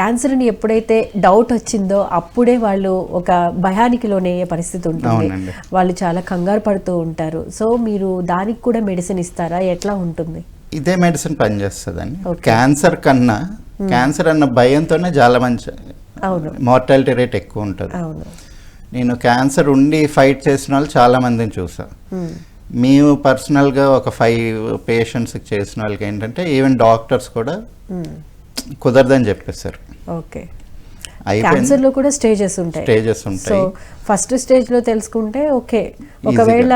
క్యాన్సర్ని ఎప్పుడైతే డౌట్ వచ్చిందో అప్పుడే వాళ్ళు ఒక భయానికి లోనయ్యే పరిస్థితి ఉంటుంది. వాళ్ళు చాలా కంగారు పడుతూ ఉంటారు. సో మీరు దానికి కూడా మెడిసిన్ ఇస్తారా? ఎట్లా ఉంటుంది? ఇదే మెడిసిన్ పనిచేస్తుందండి. క్యాన్సర్ కన్నా క్యాన్సర్ అన్న భయంతోనే చాలా మంచి అవును. మార్టాలిటీ రేట్ ఎక్కువ ఉంటుంది. నేను క్యాన్సర్ ఉండి ఫైట్ చేసిన వాళ్ళు చాలా మందిని చూసా. మ్మ్. పర్సనల్గా ఒక ఫైవ్ పేషెంట్స్కి చేసిన వాళ్ళకి ఏంటంటే ఈవెన్ డాక్టర్స్ కూడా. కుదరదని చెప్పేశారు. ఓకే. క్యాన్సర్లో కూడా స్టేజెస్ ఉంటాయి. స్టేజెస్ సో ఉంటాయి ఫస్ట్ స్టేజ్లో తెలుసుకుంటే ఓకే ఒకవేళ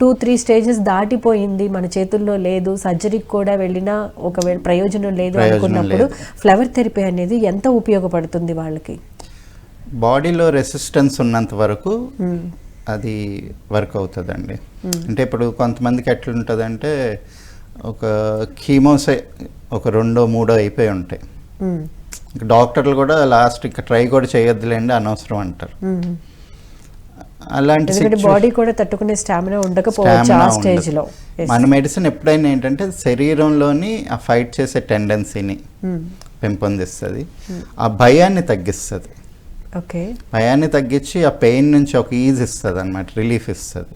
టూ త్రీ స్టేజెస్ దాటిపోయింది మన చేతుల్లో లేదు సర్జరీకి కూడా వెళ్ళినా ఒకవేళ ప్రయోజనం లేదు అనుకున్నప్పుడు. ఫ్లవర్ థెరపీ అనేది ఎంత ఉపయోగపడుతుంది వాళ్ళకి? బాడీలో రెసిస్టెన్స్ ఉన్నంత వరకు మ్మ్. అది వర్క్ అవుతుందండి. అంటే ఇప్పుడు కొంతమందికి ఎట్లుంటుందంటే ఒక కీమోసే ఒక రెండో మూడో అయిపోయి ఉంటాయి డాక్టర్లు కూడా లాస్ట్ ఇక ట్రై కూడా చేయొద్దులేండి అనవసరం అంటారు. అలాంటి బాడీ కూడా తట్టుకునే స్టామినా ఉండకపోవచ్చు ఆ స్టేజ్. లో. మన మెడిసిన్ ఎప్పుడైనా ఏంటంటే శరీరంలోని ఆ ఫైట్ చేసే టెండెన్సీని. పెంపొందిస్తుంది ఆ భయాన్ని తగ్గిస్తుంది ఓకే భయాన్ని తగ్గించి ఆ పెయిన్ నుంచి ఒక ఈజ్ ఇస్తుంది అనమాట రిలీఫ్ ఇస్తుంది.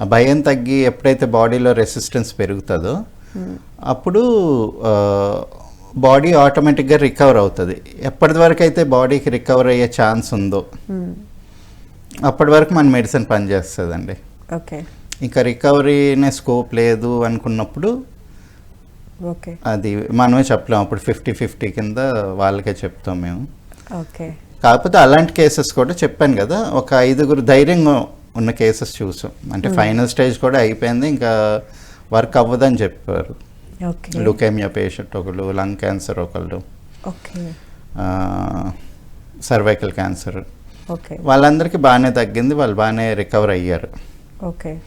ఆ భయం తగ్గి ఎప్పుడైతే బాడీలో రెసిస్టెన్స్ పెరుగుతుందో అప్పుడు బాడీ ఆటోమేటిక్గా రికవర్ అవుతుంది. ఎప్పటి వరకు అయితే బాడీకి రికవర్ అయ్యే ఛాన్స్ ఉందో మ్మ్. అప్పటి వరకు మన మెడిసిన్ పనిచేస్తుందండి. ఓకే. ఇంకా రికవరీనే స్కోప్ లేదు అనుకున్నప్పుడు ఓకే. అది మనమే చెప్పలేము అప్పుడు ఫిఫ్టీ ఫిఫ్టీ కింద వాళ్ళకే చెప్తాం మేము. ఓకే. కాకపోతే అలాంటి కేసెస్ కూడా చెప్పాను కదా ఒక ఐదుగురు ధైర్యంగా ఉన్న కేసెస్ చూసాం. అంటే ఫైనల్ స్టేజ్ కూడా అయిపోయింది ఇంకా వర్క్ అవ్వదని చెప్పారు. లుకేమియా పేషెంట్ ఒకళ్ళు లంగ్ క్యాన్సర్ ఒకళ్ళు ఓకే. Cervical cancer. ఓకే. వాళ్ళందరికీ బాగానే తగ్గింది వాళ్ళు బాగానే రికవర్ అయ్యారు. ఓకే.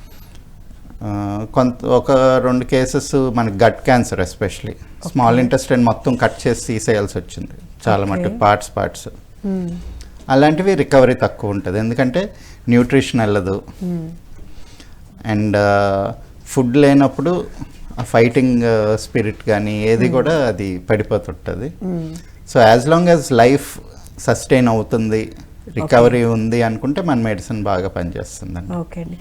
కొంత ఒక రెండు కేసెస్ మనకి gut cancer especially. Small intestine మొత్తం కట్ చేసి తీసేయాల్సి వచ్చింది. చాలా. మటుకు పార్ట్స్ పార్ట్స్. మ్మ్. అలాంటివి రికవరీ తక్కువ ఉంటుంది. ఎందుకంటే న్యూట్రిషన్ వెళ్ళదు. మ్మ్. అండ్ ఫుడ్ లేనప్పుడు ఫైటింగ్ స్పిరిట్ కానీ ఏది కూడా అది పడిపోతుంటుంది. మ్మ్. So as long as life sustain అవుతుంది రికవరీ ఉంది అనుకుంటే మన మెడిసిన్ బాగా పనిచేస్తుందండి. ఓకే అండి.